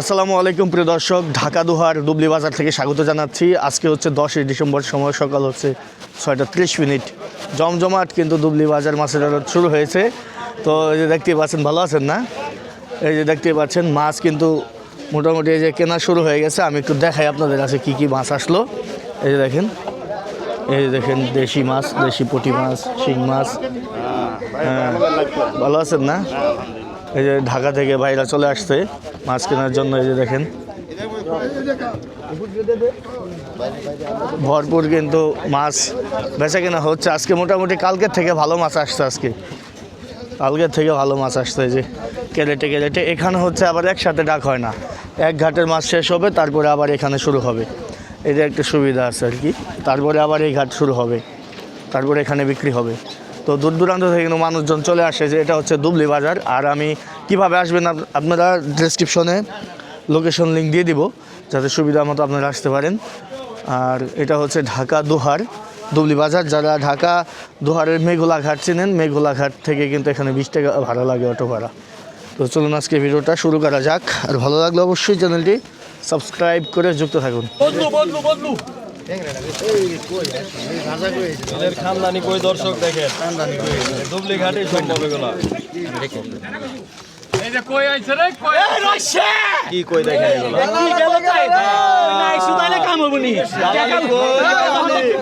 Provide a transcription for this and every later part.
আসসালামু আলাইকুম, প্রিয় দর্শক। ঢাকা দুহার দুবলি বাজার থেকে স্বাগত জানাচ্ছি। আজকে হচ্ছে দশই ডিসেম্বর, সময় সকাল হচ্ছে ছয়টা ত্রিশ মিনিট। জমজমাট কিন্তু দুবলি বাজার মাছের আড়ত শুরু হয়েছে। তো এই যে দেখতেই পাচ্ছেন, ভালো আছেন না? এই যে দেখতেই পাচ্ছেন, মাছ কিন্তু মোটামুটি এই যে কেনা শুরু হয়ে গেছে। আমি একটু দেখাই আপনাদের কাছে কী কী মাছ আসলো। এই যে দেখেন, এই যে দেখেন, দেশি মাছ, দেশি পুঁটি মাছ, শিং মাছ। হ্যাঁ ভালো আছেন না? এই যে ঢাকা থেকে ভাইরা চলে আসছে মাছ কেনার জন্য এই যে দেখেন। ভরপুর কিন্তু মাছ বেচা কেনা হচ্ছে। আজকে মোটামুটি কালকের থেকে ভালো মাছ আসছে আজকে। কালকের থেকে ভালো মাছ আসছে যে, কেলেটে কেলেটে। এখানে হচ্ছে আবার একসাথে ডাক হয় না। এক ঘাটের মাছ শেষ হবে, তারপরে আবার এখানে শুরু হবে। এটা একটা সুবিধা আছে আর কি। তারপরে আবার এই ঘাট শুরু হবে। তারপরে এখানে বিক্রি হবে। তো দূর দূরান্ত থেকে কিন্তু মানুষজন চলে আসে যে এটা হচ্ছে দুবলি বাজার। আর আমি কীভাবে আসবেন আপনারা ডেসক্রিপশনে লোকেশন লিঙ্ক দিয়ে দিব, যাতে সুবিধা মতো আপনারা আসতে পারেন। আর এটা হচ্ছে ঢাকা দুহার, দুবলি বাজার। যারা ঢাকা দুহারের মেঘোলা ঘাট চেনেন, মেঘোলা ঘাট থেকে কিন্তু এখানে বিশ টাকা ভাড়া লাগে অটো ভাড়া। তো চলুন আজকে ভিডিওটা শুরু করা যাক। আর ভালো লাগলে অবশ্যই চ্যানেলটি সাবস্ক্রাইব করে যুক্ত থাকুন। এদের খানদানি কই দর্শক দেখেন? ঘাটে সম্ভব এগুলা। কি কই দেখেন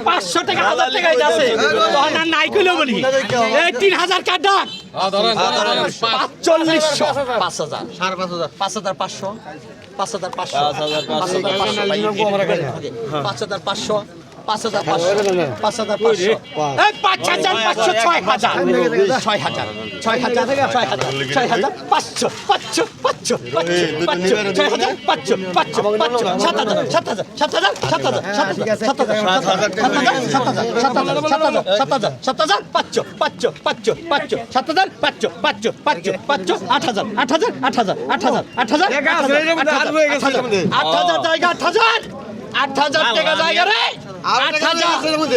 পাঁচশো টাকা হাজার টাকা যাচ্ছে। তখন আর নাই কইলেও বলি। এই তিন হাজার কাটা চল্লিশশো পাঁচ হাজার। সাড়ে পাঁচ হাজার। পাঁচ হাজার পাঁচশো। পাঁচ হাজার পাঁচশো। পাঁচ হাজার পাঁচশো। পাঁচ হাজার পাঁচ হাজার পাঁচ হাজার পাঁচশো ছয় হাজার ছয় হাজার ছয় হাজার ছয় হাজার ছয় হাজার পাঁচশো পাঁচশো পাঁচশো পাঁচশো পাঁচশো ছয় হাজার পাঁচশো পাঁচশো পাঁচশো সাত হাজার সাত হাজার সাত হাজার সাত হাজার সাত হাজার সাত হাজার সাত হাজার সাত হাজার সাত হাজার সাত হাজার সাত হাজার পাঁচশো পাঁচশো পাঁচশো পাঁচশো সাত হাজার পাঁচশো পাঁচশো পাঁচশো পাঁচশো আট হাজার আট হাজার আট হাজার আট হাজার আট হাজার আট হাজার আট হাজার জায়গা আট হাজার আট হাজার টাকা জায়গা রে? আট হাজার।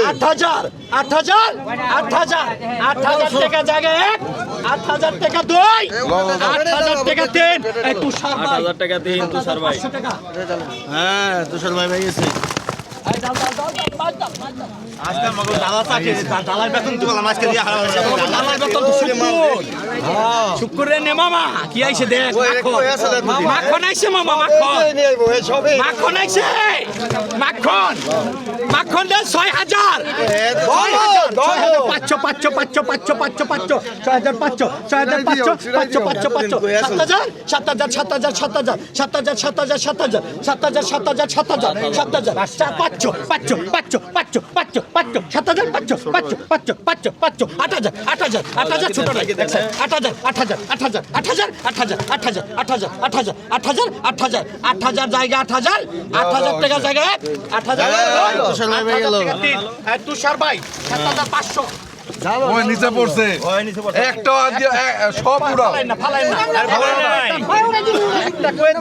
আট হাজার আট হাজার আট হাজার আট হাজার টাকা জায়গা এক আট হাজার টাকা দুই আট হাজার টাকা তিন। তুষার আট হাজার টাকা দিন তুষার ভাই। হ্যাঁ তুষার ভাই ভাই শুক্কুরের নে মামা কি আইছে দেখ মাখন আইছে মামা মাখন মাখন আইছে মাখন মাখন দে ছয় হাজার, পাঁচশো পাঁচশো পাঁচশো পাঁচশো পাঁচশো পাঁচশো ছয় হাজার পাঁচশো ছয় হাজার পাঁচশো পাঁচশো পাঁচশো পাঁচশো সাত হাজার সাত হাজার সাত হাজার সাত হাজার সাত হাজার সাত হাজার সাত হাজার সাত হাজার সাত হাজার সাত হাজার সাত হাজার পাঁচশো পাঁচশো পাঁচশো পাঁচশো পাঁচশো পাঁচশো সাত হাজার পাঁচশো পাঁচশো পাঁচশো পাঁচশো পাঁচশো আট হাজার আট হাজার আট হাজার ছোট নাই আট হাজার আট হাজার আট হাজার আট হাজার আট হাজার আট হাজার আট হাজার আট হাজার আট হাজার আট হাজার আট হাজার জায়গা আট হাজার আট হাজার টাকা জায়গা এক আট হাজার তুষার ভাই সাত হাজার পাঁচশো ওই নিচে পড়ছে একটা সব উড়াও ফালাইন না ফালাইন না একটা কয়ের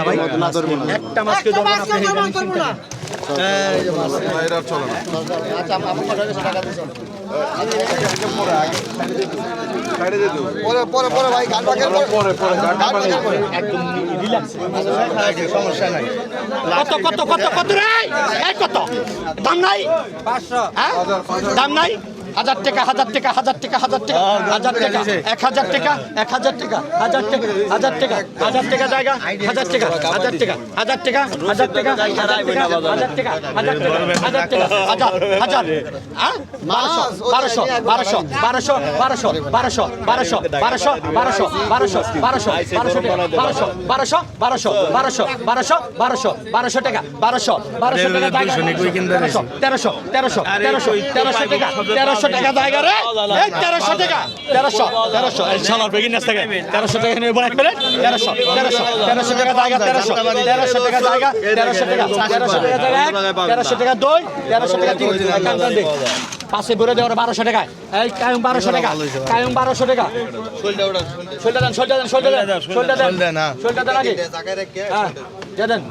ভাই। একটা মাছকে দাম নাই? হাজার টাকা হাজার টাকা হাজার টাকা হাজার টাকা হাজার টাকা এক হাজার টাকা এক হাজার টাকা হাজার টাকা হাজার টাকা হাজার টাকা জায়গা হাজার টাকা হাজার টাকা হাজার টাকা হাজার টাকা হাজার টাকা হাজার টাকা হাজার টাকা হাজার টাকা হাজার হাজার হ্যাঁ বারোশো বারোশো বারোশো বারোশো বারোশো বারোশো বারোশো বারোশো বারোশো বারোশো বারোশো বারোশো বারোশো বারোশো বারোশো বারোশো বারোশো বারোশো বারোশো টাকা বারোশো বারোশো টাকা তেরোশো তেরোশো তেরোশো তেরোশো টাকা তেরোশো টাকা জায়গা রে? এই তেরোশো টাকা। তেরোশো তেরোশো। বেগিনাস থেকে। তেরোশো টাকা নিয়ে বড় করে তেরোশো তেরোশো তেরোশো টাকা জায়গা তেরোশো। তেরোশো টাকা জায়গা তেরোশো টাকা তেরোশো টাকা জায়গা এক তেরোশো টাকা দুই তেরোশো টাকা তিন। পাশে ভরে দেওয়ার বারোশো টাকা। এই কায়ুম বারোশো টাকা কায়ুম বারোশো টাকা। শোলটা দেন শোলটা দেন শোলটা দেন শোলটা দেন। দেন, হ্যাঁ। শোলটা দেন আগে। হ্যাঁ দেন।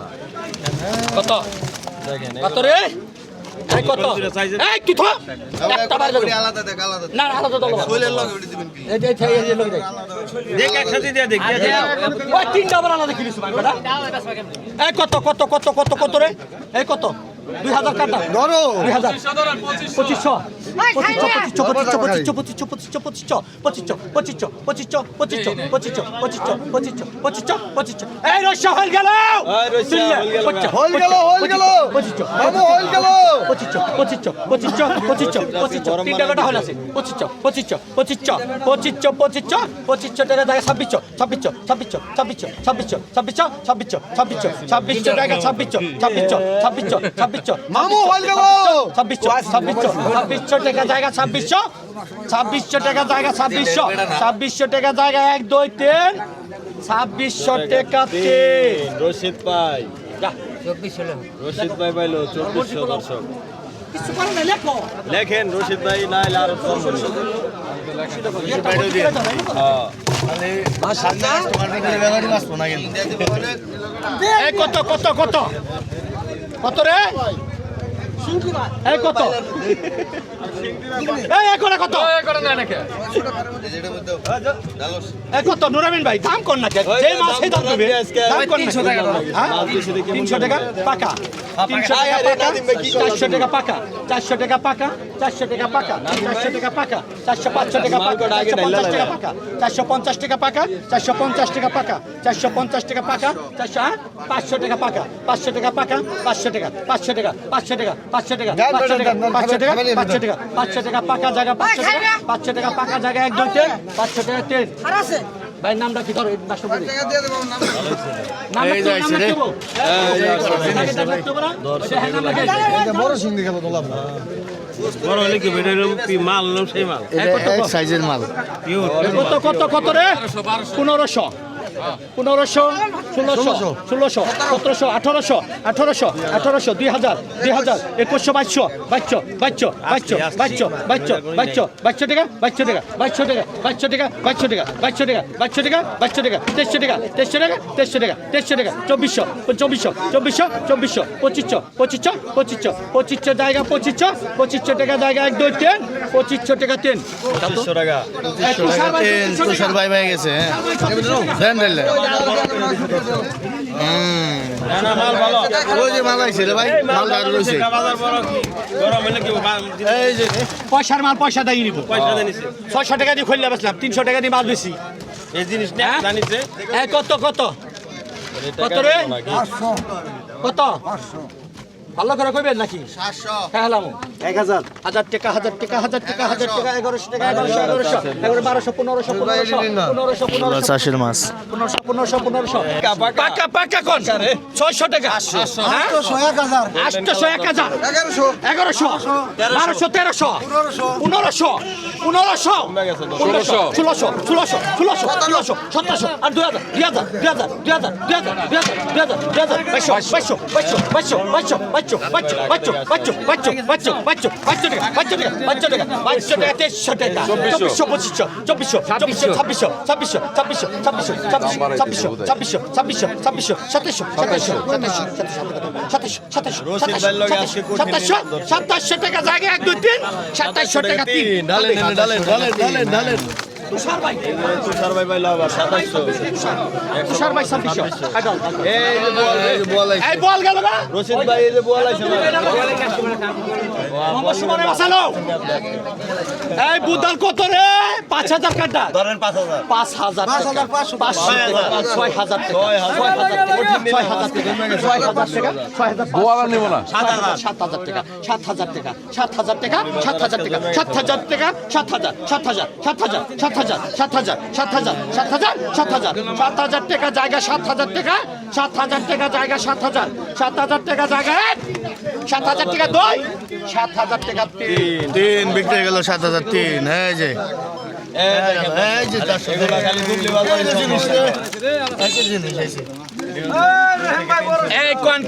কত? কত রে? কত এই তুই থ একটা বার দেবো আলাদা দেখ আলাদা না না, আলাদা দল শৈলের লগে উঠে দিবেন কি এই যে এই এই লোক দেখ দেখ একসাথে দিয়ে দেখ ওই তিনটা আবার আলাদা কিনিস ভাই এই কত কত কত কত কত রে এই কত দুই হাজার কাটা ধরো দুই হাজার পঁচিশশো পঁচিশশো পঁচিশশো পঁচিশশো পঁচিশশো পঁচিশশো পঁচিশশো পঁচিশশো পঁচিশশো পঁচিশশো পঁচিশশো পঁচিশশো পঁচিশশো পঁচিশশো পঁচিশশো এই রস্যা হয়ে গেল হয়ে গেল। হয়ে গেল, হয়ে। পঁচিশশো হয়ে গেল। পঁচিশশো পঁচিশশো পঁচিশশো পঁচিশশো পঁচিশশো তিনটা কাটা হয়ে আছে পঁচিশশো পঁচিশশো পঁচিশশো পঁচিশশো পঁচিশশো পঁচিশশো টাকা জায়গা ছাব্বিশশো ছাব্বিশশো ছাব্বিশশো ছাব্বিশশো ছাব্বিশশো ছাব্বিশশো ছাব্বিশশো ছাব্বিশশো ছাব্বিশশো টাকা ছাব্বিশশো ছাব্বিশশো ছাব্বিশশো ছাব্বিশশো মামু হয়ে। ছাব্বিশশো ছাব্বিশশো ছাব্বিশশো টাকা জায়গা ছাব্বিশশো ছাব্বিশশো টাকা জায়গা ছাব্বিশশো ছাব্বিশশো টাকা জায়গা এক দুই তিন ছাব্বিশশো টাকা তিন রশিদ ভাই রশিদ ভাই পাইলো চব্বিশশো দর্শক লেখেন রশিদ ভাই না আরও কম কত কত কত কত রে? এই কত? তিনশো টাকা পাকা তিনশো টাকা চারশো টাকা পাকা চারশো টাকা পাকা চারশো টাকা পাকা চারশো টাকা পাকা চারশো পাঁচশো টাকা পাকা চারশো পঞ্চাশ টাকা পাকা চারশো পঞ্চাশ টাকা পাকা চারশো পঞ্চাশ টাকা পাকা চারশো পঞ্চাশ টাকা পাকা চারশো পাঁচশো টাকা পাকা পাঁচশো টাকা পাকা পাঁচশো টাকা পাঁচশো টাকা পাঁচশো টাকা পাঁচশো টাকা পাঁচশো টাকা পাঁচশো টাকা পাঁচশো টাকা 500 টাকা পাকা জায়গা 500 টাকা 500 টাকা পাকা জায়গা এক দুই তিন 500 টাকা তিন ভাই নামটা কি ধরো রাষ্ট্রপতি নামটা এই কি যাইছে রে। বড় খেলো তোলা বড় হলে কি বেটার মাল নাম সেই মাল? এক সাইজের মাল। কত কত কত রে? পনেরোশো। পনেরোশো ষোলোশো ষোলোশো সতেরোশো আঠারোশো আঠারোশো আঠারোশো দুই হাজার দুই হাজার একুশশো বাইশশো বাইশশো বাইশশো বাইশশো বাইশশো বাইশশো বাইশশো বাইশশো টাকা বাইশশো টাকা বাইশশো টাকা বাইশশো টাকা বাইশশো টাকা বাইশশো টাকা বাইশশো টাকা বাইশশো টাকা তেইশশো টাকা তেইশশো টাকা তেইশশো টাকা তেইশশো টাকা চব্বিশশো চব্বিশশো চব্বিশশো চব্বিশশো পঁচিশশো পঁচিশশো পঁচিশশো পঁচিশশো জায়গা পঁচিশশো পঁচিশশো টাকা জায়গা এক দুই তিন পঁচিশশো টাকা তিন টাকা ভাই, গেছে আলহামদুলিল্লাহ পয়সার মাল পয়সা দিয়ে নিব ছয়শো টাকা দিয়ে খুললে বেসলাম তিনশো টাকা দিয়ে মাল বেশি। হ্যাঁ? কত কত? কত রে? কত? ভালো করে কইবেন নাকি? হ্যাঁ হলাম এক হাজার। হাজার টাকা হাজার টাকা হাজার টাকা হাজার টাকা এগারোশো টাকা এগারোশো এগারোশো। এগারো বারোশো পনেরোশো পনেরোশো পনেরোশো পনেরোশো চাষের মাছ। পনেরোশো পনেরোশো পনেরোশো। পাকা পাকা। কোন? ছয়শো টাকা। হ্যাঁ? আটশো এক হাজার। এগারোশো। এগারোশো। বারোশো। তেরোশো। পনেরোশো। পনেরোশো ষোলোশো ষোলোশো ষোলোশো ষোলোশো ষোলোশো সতেরোশো আর দুই হাজার দুই হাজার দুই হাজার দুই হাজার দুই হাজার দুই হাজার দুই হাজার বাইশশো বাইশশো বাইশশো বাইশশো বাইশশো বাইশশো বাইশশো বাইশশো বাইশশো বাইশশো বাইশশো বাইশশো টাকা বাইশশো টাকা বাইশশো টাকা বাইশশো টাকা তেইশশো টাকা চব্বিশশো পঁচিশশো চব্বিশশো চব্বিশশো ছাব্বিশশো ছাব্বিশশো ছাব্বিশশো ছাব্বিশশো ছাব্বিশশো ছাব্বিশশো ছাব্বিশশো ছাব্বিশশো সাতাশশো সাতাশশো সাতাশশো সাতাশশো রশিদ ভাইয়ের লগে আজকে কঠিন সাতাশশো সাতাশশো টাকা জায়গা এক দুই তিন সাতাশশো টাকা তিন ডালেন ডালেন ডালেন ডালেন তুষার ভাই। তুষার ভাই পাইলো আবার সাতাশশো তুষার ভাই ছাব্বিশশো। এই যে বল এই যে বল এই বল গেল না? রশিদ ভাই এই যে বল আইছে মোহাম্মদ সুমনে বাঁচালো এই বুদাল কত রে পাঁচ হাজার কাটা ধরেন পাঁচ হাজার পাঁচ হাজার টাকা পাঁচশো ছয় হাজার টাকা ছয় হাজার টাকা ছয় হাজার টাকা ছয় হাজার টাকা ছয় হাজার বোয়ালা নেব না সাত হাজার সাত হাজার টাকা সাত হাজার টাকা সাত হাজার টাকা সাত হাজার টাকা সাত হাজার টাকা সাত হাজার সাত হাজার সাত হাজার সাত হাজার সাত হাজার সাত হাজার সাত হাজার সাত হাজার সাত হাজার টাকা জায়গা সাত হাজার টাকা সাত হাজার টাকা জায়গা সাত হাজার। সাত হাজার টাকা জায়গা এক। সাত হাজার টাকা দুই। সাত হাজার টাকা তিন। তিন বিক্রি হয়ে গেল সাত হাজার তিন। এই যে।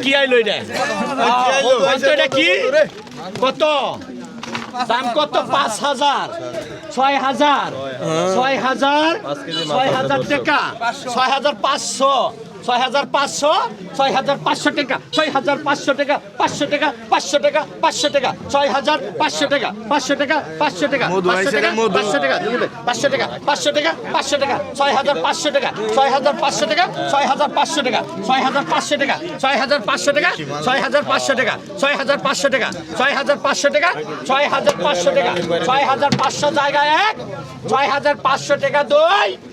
কি আইলো কত এটা কি? কত? দাম কত? পাঁচ হাজার। ছয় হাজার। ছয় হাজার। ছয় হাজার টাকা। ছয় হাজার পাঁচশো। ছয় হাজার পাঁচশো ছয় হাজার পাঁচশো টাকা ছয় হাজার পাঁচশো টাকা পাঁচশো টাকা পাঁচশো টাকা পাঁচশো টাকা ছয় হাজার পাঁচশো টাকা পাঁচশো টাকা পাঁচশো টাকা পাঁচশো টাকা। পাঁচশো টাকা পাঁচশো টাকা পাঁচশো টাকা পাঁচশো টাকা ছয় হাজার পাঁচশো টাকা ছয় হাজার পাঁচশো টাকা ছয় হাজার পাঁচশো টাকা ছয় হাজার পাঁচশো টাকা ছয় হাজার পাঁচশো টাকা ছয় হাজার পাঁচশো টাকা ছয় হাজার পাঁচশো টাকা ছয় হাজার পাঁচশো টাকা ছয় হাজার পাঁচশো টাকা ছয় হাজার পাঁচশো জায়গায় এক ছয় হাজার পাঁচশো টাকা দুই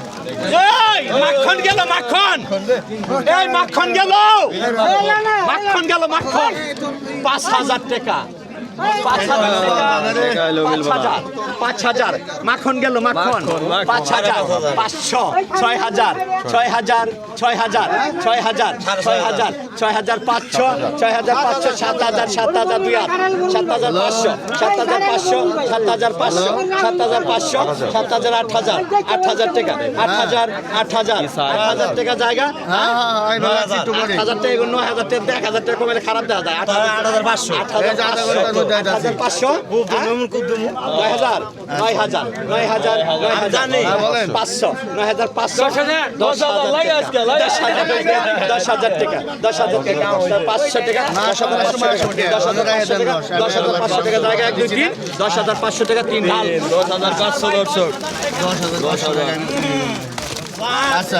মাখন গেল মাখন এই মাখন গেল মাখন গেল মাখন পাঁচ হাজার টাকা পাঁচ হাজার। মাখন গেল মাখন। পাঁচ হাজার পাঁচশো ছয় হাজার ছয় হাজার ছয় হাজার ছয় হাজার ছয় হাজার ছয় হাজার পাঁচশো ছয় হাজার পাঁচশো সাত হাজার সাত হাজার দুই হাজার সাত হাজার পাঁচশো সাত হাজার পাঁচশো সাত হাজার পাঁচশো সাত হাজার পাঁচশো সাত হাজার আট হাজার আট হাজার টাকা আট হাজার আট হাজার আট হাজার টাকা জায়গা হ্যাঁ, হ্যাঁ, হ্যাঁ। আট হাজার টাকা নয় হাজার টাকা এক হাজার টাকা কমে খারাপ দেওয়া যায়। আট হাজার পাঁচশো। আট হাজার মধ্যে আট হাজার দশ হাজার পাঁচশো টাকা তিন দশ হাজার পাঁচশো দর্শক দশ হাজার দশ হাজার আচ্ছা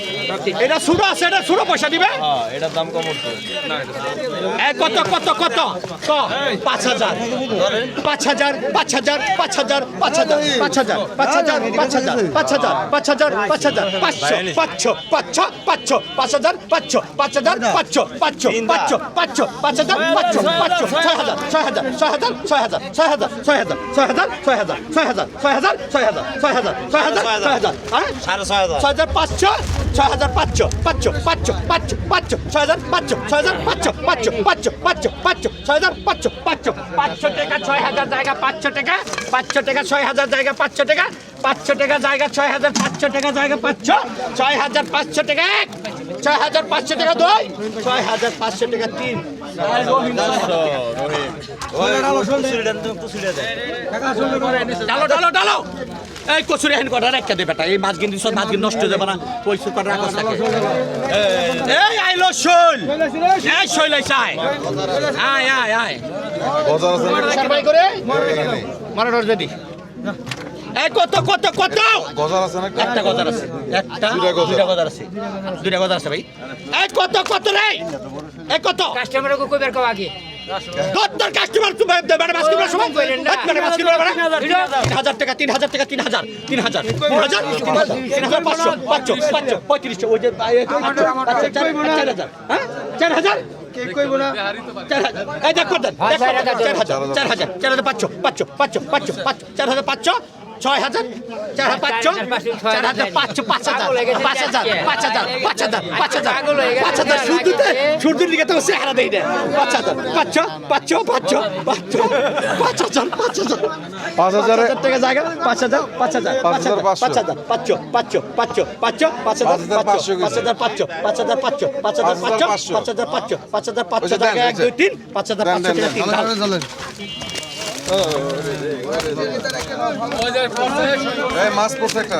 এটা ছোট আছে এটা ছোট পয়সা দিবে হ্যাঁ এটার দাম কম কত কত কত পাঁচ হাজার পাঁচ হাজার পাঁচ হাজার পাঁচ হাজার পাঁচ হাজার পাঁচ হাজার পাঁচ হাজার পাঁচ হাজার পাঁচ হাজার পাঁচ হাজার পাঁচ হাজার পাঁচশো পাঁচশো পাঁচশো পাঁচ হাজার পাঁচশো পাঁচ হাজার পাঁচশো পাঁচশো পাঁচশো পাঁচশো পাঁচ হাজার পাঁচশো পাঁচশো ছয় হাজার ছয় হাজার ছয় হাজার ছয় হাজার ছয় হাজার ছয় হাজার ছয় হাজার ছয় হাজার ছয় হাজার ছয় হাজার ছয় হাজার ছয় হাজার ছয় হাজার ছয় হাজার হ্যাঁ সাড়ে ছয় হাজার ছয় হাজার পাঁচশো ছয় হাজার পাঁচশো পাঁচশো পাঁচশো পাঁচশো পাঁচশো ছয় হাজার পাঁচশো ছয় হাজার পাঁচশো পাঁচশো পাঁচশো পাঁচশো পাঁচশো ছয় হাজার পাঁচশো পাঁচশো পাঁচশো টাকা ছয় হাজার জায়গা পাঁচশো টাকা পাঁচশো টাকা ছয় হাজার জায়গা পাঁচশো টাকা পাঁচশো টাকা জায়গা ছয় হাজার পাঁচশো টাকা জায়গা পাঁচশো ছয় হাজার পাঁচশো টাকা এক ছয় হাজার পাঁচশো টাকা দুই ছয় হাজার পাঁচশো টাকা তিন। ডালো ডালো ডালো। এই কচুরি হেন কটা রেখে দে বেটা এই মাছ কিন্তু সব মাছ কিন্তু নষ্ট হয়ে যাবে না পয়সা কটা রাখস থাকে এই আইলো শৈল। এই শৈল আইসা আয় আয় আয় আয়। গজার আছে নাকি? সারবাই করে। মারা যদি। এই কত কত কত? গজার আছে নাকি? একটা? গজার আছে। একটা দুইটা গজার। আছে। দুইটা গজার আছে ভাই। এই কত কত রে? এই কত? কাস্টমারকে কইবার কও আগে। দত্তর কাস্টমার তুমি ম্যাডাম আজকে বলা সময়? ম্যাডাম আজকে মানে তিন হাজার টাকা তিন হাজার টাকা তিন হাজার তিন হাজার। তিন হাজার তিন হাজার পাঁচশো পাঁচশো পাঁচশো পঁয়ত্রিশশো ওই যে চার হাজার। হ্যাঁ? চার হাজার? চার হাজার চার হাজার চার হাজার পাঁচশো পাঁচশো পাঁচশো পাঁচশো পাঁচশো চার হাজার পাঁচশো। ছয় হাজার চার হাজার পাঁচশো চার হাজার পাঁচশো পাঁচ হাজার পাঁচ হাজার পাঁচ হাজার পাঁচ হাজার পাঁচ হাজার পাঁচ হাজার শুরুতে শুরুর দিকে তো চেহারা দেই না পাঁচ হাজার পাঁচশো পাঁচশো পাঁচশো পাঁচশো পাঁচ হাজার পাঁচ হাজার পাঁচ হাজারে টাকা জায়গা পাঁচ হাজার পাঁচ হাজার পাঁচ হাজার পাঁচ হাজার পাঁচশো পাঁচশো পাঁচশো পাঁচশো পাঁচ হাজার পাঁচশো পাঁচ হাজার পাঁচশো পাঁচ হাজার পাঁচশো পাঁচ হাজার পাঁচশো পাঁচ হাজার পাঁচশো পাঁচ হাজার পাঁচশো জায়গা এক দুই তিন পাঁচ হাজার পাঁচশো টাকা তিন মাছ পড়ছে একটা।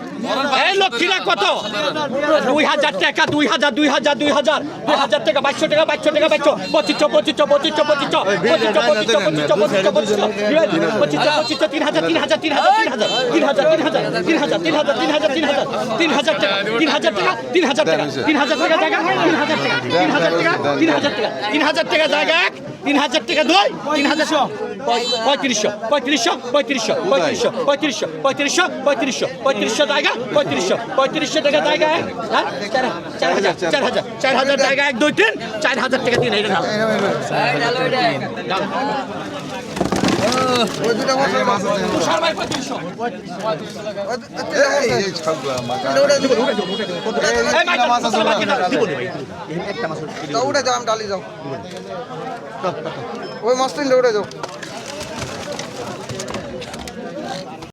এই লক্ষ্মীরা কত দুই হাজার টাকা দুই হাজার দুই হাজার দুই হাজার দুই হাজার টাকা বাইশশো টাকা বাইশশো টাকা বাইশশো পঁচিশশো পঁচিশশো পঁচিশশো পঁচিশশো পঁচিশশো পঁচিশশো পঁচিশশো পঁচিশশো পঁচিশশো পঁচিশশো পঁচিশশো তিন হাজার তিন হাজার তিন হাজার তিন হাজার তিন হাজার তিন হাজার তিন হাজার তিন হাজার তিন হাজার তিন হাজার টাকা তিন হাজার টাকা তিন হাজার টাকা তিন হাজার টাকা জায়গা তিন হাজার টাকা তিন হাজার টাকা তিন হাজার টাকা তিন হাজার টাকা জায়গা এক তিন হাজার টাকা দুই তিন হাজার পঁয়ত্রিশশো পঁয়ত্রিশশো পঁয়ত্রিশশো পঁয়ত্রিশশো পঁয়ত্রিশশো পঁয়ত্রিশশো পঁয়ত্রিশশো পঁয়ত্রিশশো জায়গা পঁয়ত্রিশশো পঁয়ত্রিশশো টাকা জায়গা হ্যাঁ? চার চার হাজার চার হাজার চার হাজার জায়গা এক দুই তিন চার হাজার টাকা তিন এটা ওই দুটো মাছ তুষার ভাই পঁয়ত্রিশশো এই মাইটা তোলা বাকি না দিব নি। ভাই উঠে যাও আমি ডালি যাও। ওই মাছ তিনটে উঠে যাও